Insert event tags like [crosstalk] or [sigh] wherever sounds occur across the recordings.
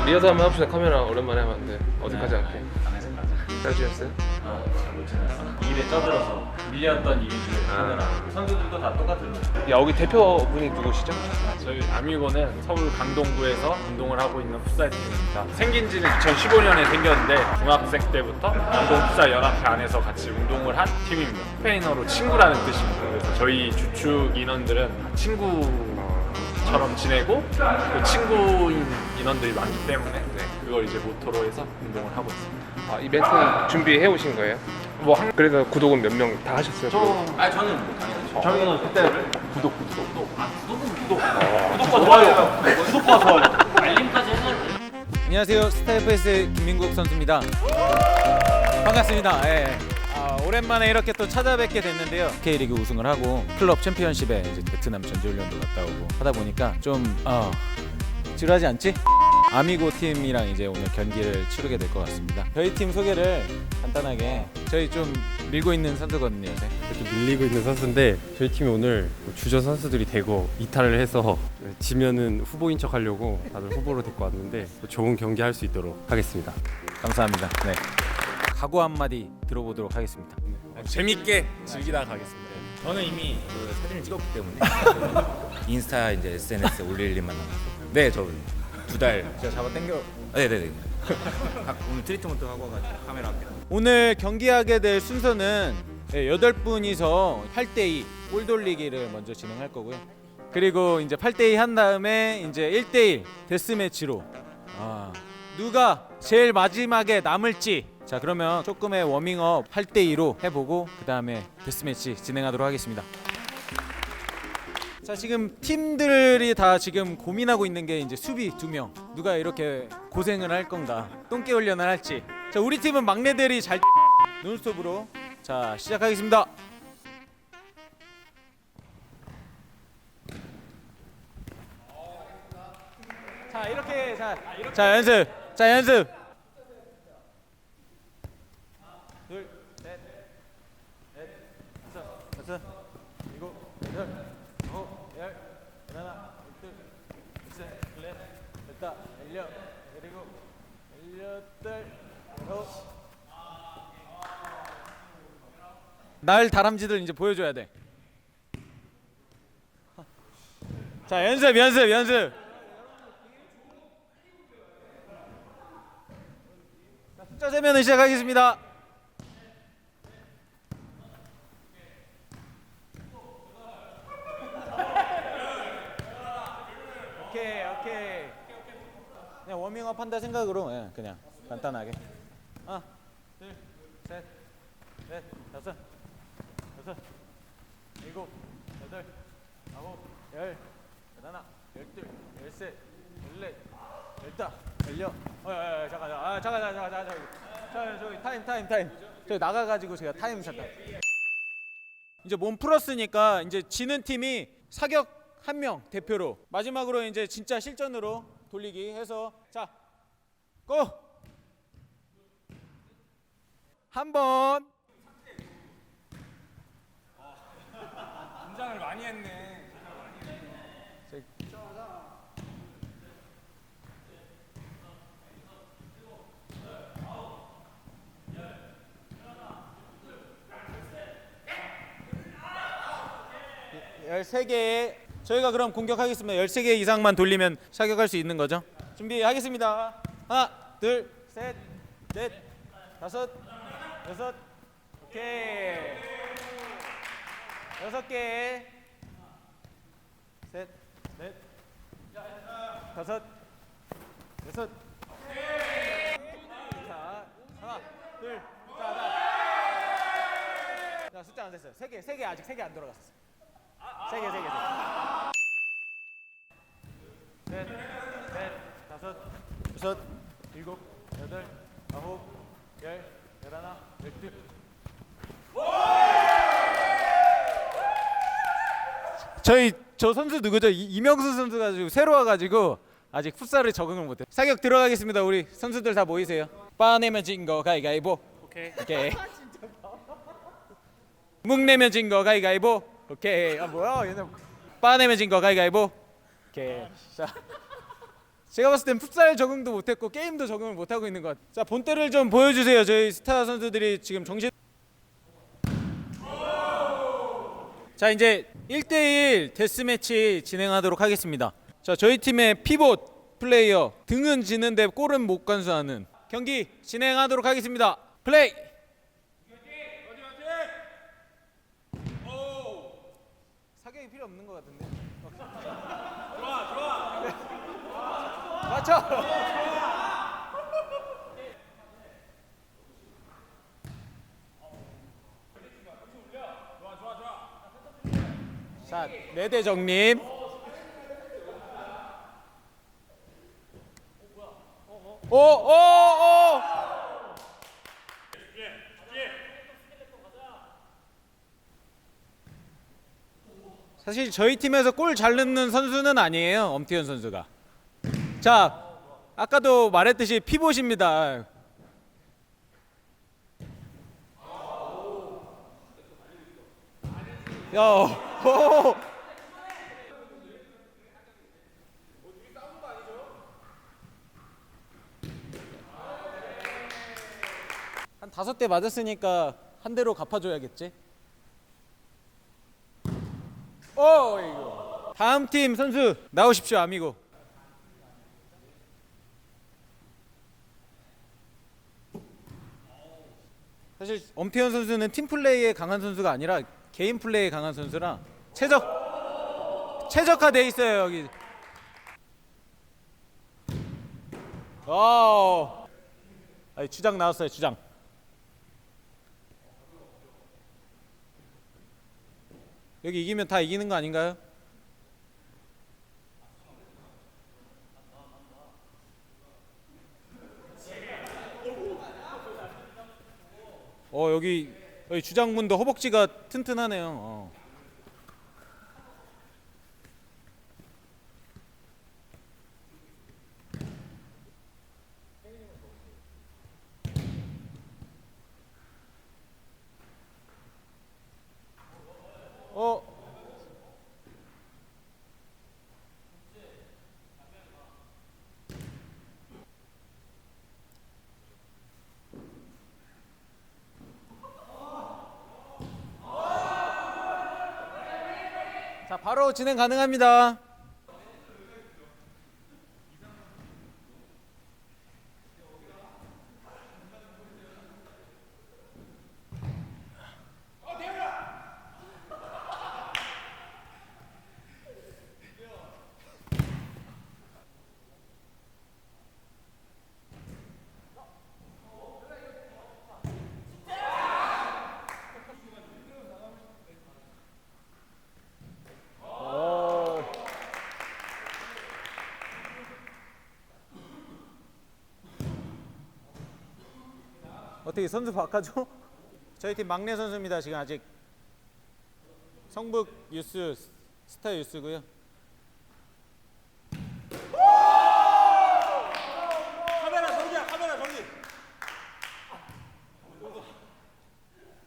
자 리허설 한번 합시다 카메라 오랜만에 하면 안돼 어색하지 않게 안에서 가자. 잘 지냈어요? 어, 잘못 지냈어. 일에 쪄들어서 밀렸던 일을 하느라 선수들도 다 똑같은데. 여기 대표분이 누구시죠? 저희 아미고는 서울 강동구에서 운동을 하고 있는 풋살 팀입니다. 생긴 지는 2015년에 생겼는데 중학생 때부터 강동 풋살 연합회 안에서 같이 운동을 한 팀입니다. 스페인어로 친구라는 뜻입니다. 그래서 저희 주축 인원들은 친구처럼 지내고 그 친구인 인원들이 많기 때문에 네, 그걸 이제 모토로 해서 운동을 하고 있습니다. 아, 이 멘트 준비해 오신 거예요? 뭐 한, 그래서 구독은 몇 명 다 하셨어요? 아 저는 당연히 저희는 그때 구독 구독 구독. 아 구독은 구독. 구독과 좋아요. 구독과 좋아요. 알림까지 해놓을 안녕하세요. 스타FS 김민국 선수입니다. 반갑습니다. 예. 아, 오랜만에 이렇게 또 찾아뵙게 됐는데요. K리그 우승을 하고 클럽 챔피언십에 이제 베트남 전지훈련도 갔다 오고 하다 보니까 좀 어, 지루하지 않지? 아미고 팀이랑 이제 오늘 경기를 치르게 될 것 같습니다 저희 팀 소개를 간단하게 저희 좀 밀고 있는 선수거든요 요새 좀 밀리고 있는 선수인데 저희 팀이 오늘 뭐 주전 선수들이 되고 이탈을 해서 지면은 후보인 척 하려고 다들 후보로 데리고 왔는데 좋은 경기 할 수 있도록 하겠습니다. 감사합니다 네. 각오 한마디 들어보도록 하겠습니다 재밌게 즐기다 가겠습니다. 저는 이미 그 사진을 찍었기 때문에 [laughs] 인스타 이제 SNS에 올릴 일만 남았어요. 네, 저는 두 달. 제가 잡아 당겨 네, 네, 네. 각 오늘 트리트먼트 하고 와가지고 카메라 앞에. 오늘 경기하게 될 순서는 예, 여덟 분이서 8대2 볼 돌리기를 먼저 진행할 거고요. 그리고 이제 8대2 한 다음에 이제 1대1 데스 매치로 아, 누가 제일 마지막에 남을지 자 그러면 조금의 워밍업 8대2로 해보고 그 다음에 데스 매치 진행하도록 하겠습니다. 자 지금 팀들이 다 지금 고민하고 있는 게 이제 수비 두 명. 누가 이렇게 고생을 할 건가 똥개 훈련을 할지. 자 우리 팀은 막내들이 잘 [laughs] 논스톱으로. 자 시작하겠습니다. 자 이렇게 자, 자 연습. 자 연습. 둘셋넷 다섯. 다섯. 일곱 여덟 아홉 열 열하나 열둘 열셋 열넷 열여 열일곱 열여덟 열아홉 날 다람쥐들 이제 보여줘야 돼. 자 연습 연습 연습. 자, 숫자 세면은 시작하겠습니다. 오케이 오케이. 그냥 워밍업 한다 생각으로 예, 그냥 간단하게. 하나, 둘, 셋, 넷, 다섯, 여섯, 일곱, 여덟, 아홉, 열, 열하나, 열둘, 열셋, 열넷, 열다, 열여. 어, 야, 야, 잠깐, 아, 잠깐, 잠깐, 잠깐, 잠깐. 자, 저기 타임, 타임, 타임. 저기 나가가지고 제가 타임 잠깐. 이제 몸 풀었으니까 이제 지는 팀이 사격 한 명 대표로 마지막으로 이제 진짜 실전으로 돌리기 해서 자, 고! 한 번. 긴장을 많이 했네. 열세 개 저희가 그럼 공격하겠습니다. 13개 이상만 돌리면 사격할 수 있는 거죠? 준비하겠습니다. 하나, 둘, 셋, 넷, 다섯, 여섯, 오케이. 여섯 개. 셋, 넷, 다섯, 여섯. 자, 하나, 둘, 자, 자. 자, 숫자 안 됐어요. 세 개, 세 개 아직 세 개안 들어갔어. 세 개, 세 개, 세 개. 셋, 넷, 다섯, 여섯, 일곱, 여덟, 아홉, 열, 열하나, 열둘. 저희 저 선수 누구죠? 이, 이명수 선수가 새로 와가지고 아직 풋살을 적응을 못해. 사격 들어가겠습니다. 우리 선수들 다 모이세요. 빠내면 진 거 가위가위보. 오케이. 오케이. 묵 내면 진 거 가위가위보. 오케이. 아 뭐야 얘네. 빠내면 진거 가위가위보. 오케이. 자. 제가 봤을 땐 풋살 적응도 못했고 게임도 적응을 못하고 있는 것 같아요. 자 본때를 좀 보여주세요. 저희 스타 선수들이 지금 정신. 자 이제 1대1 데스매치 진행하도록 하겠습니다. 자 저희 팀의 피봇 플레이어 등은 지는데 골은 못 간수하는 경기 진행하도록 하겠습니다. 플레이 필요 없는 것 같은데. 좋아 좋아. 맞춰. 자, 네대 정님. 오, 오, 오. 사실 저희 팀에서 골 잘 넣는 선수는 아니에요. 엄태현 선수가. 자, 아까도 말했듯이 피봇입니다. 야, 오. 한 다섯 대 맞았으니까 한 대로 갚아줘야겠지. 오 이거. 다음 팀 선수 나오십시오, 아미고. 사실 엄태현 선수는 팀 플레이에 강한 선수가 아니라 개인 플레이에 강한 선수라 최적 최적화돼 있어요 여기. 와, 아니 주장 나왔어요 주장. 여기 이기면 다 이기는 거 아닌가요? 어 여기 여기 주장문도 허벅지가 튼튼하네요. 어. 어. 자, 바로 진행 가능합니다. 어떻게 선수 바꿔줘? [laughs] 저희 팀 막내 선수입니다. 지금 아직 성북 유스 스타 유스고요.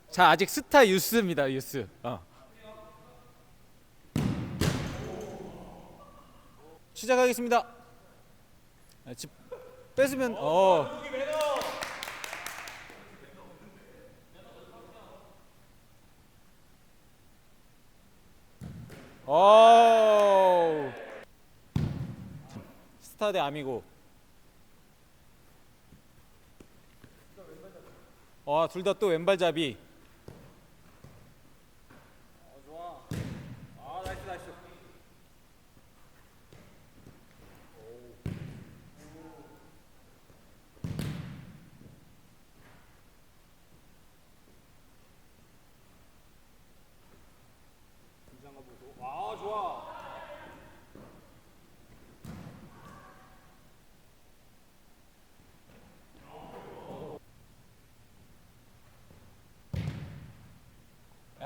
자 아직 스타 유스입니다. 유스. 어. 시작하겠습니다. 아, 집 뺏으면 어. 오. 스타 대 아미고. 와, 둘다 또 왼발잡이.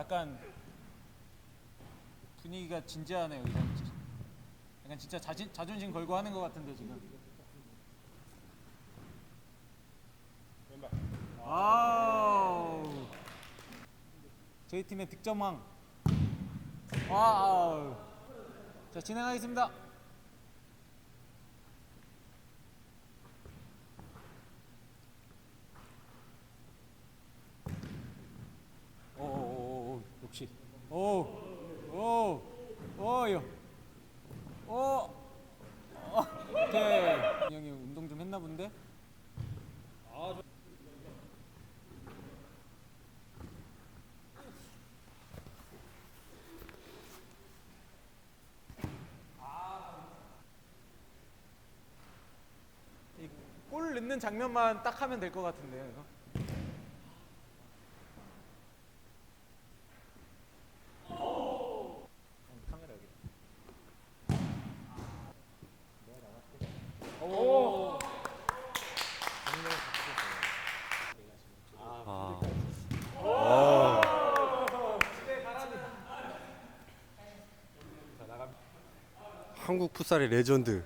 약간 분위기가 진지하네요. 이제. 약간 진짜 자진, 자존심 걸고 하는 것 같은데 지금. 와우. 저희 팀의 득점왕. 와우. 자 진행하겠습니다. 오, 오, 오요, 오, 오케이. 형이 운동 좀 했나 본데? 이골 넣는 장면만 딱 하면 될 것 같은데요, 이거. 카메라 여기. 아. 한국 풋살의 레전드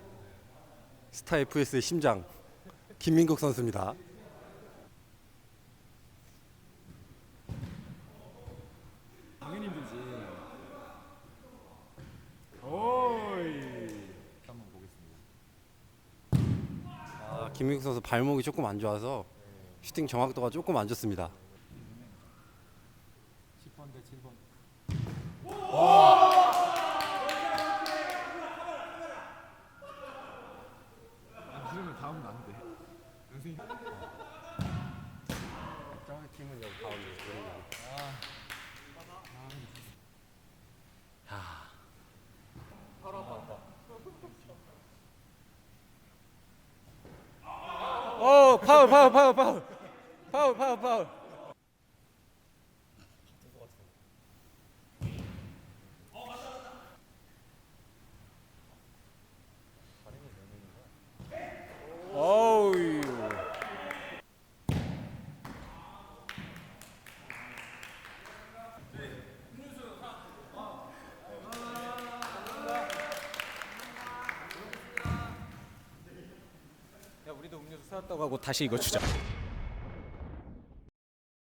스타 FS의 심장 김민국 선수입니다. 당연히 힘들지. 한번 보겠습니다. 아, 김민국 선수 발목이 조금 안 좋아서 슈팅 정확도가 조금 안 좋습니다. 10번 대 7번. 이러면 다음은 안 돼. 선생님. 팀은 여기 가운데. 오, 파울, 파울, 파울, 파울. 파울, 파울, 파울. 어우. 사왔다고 하고 다시 이거 주자.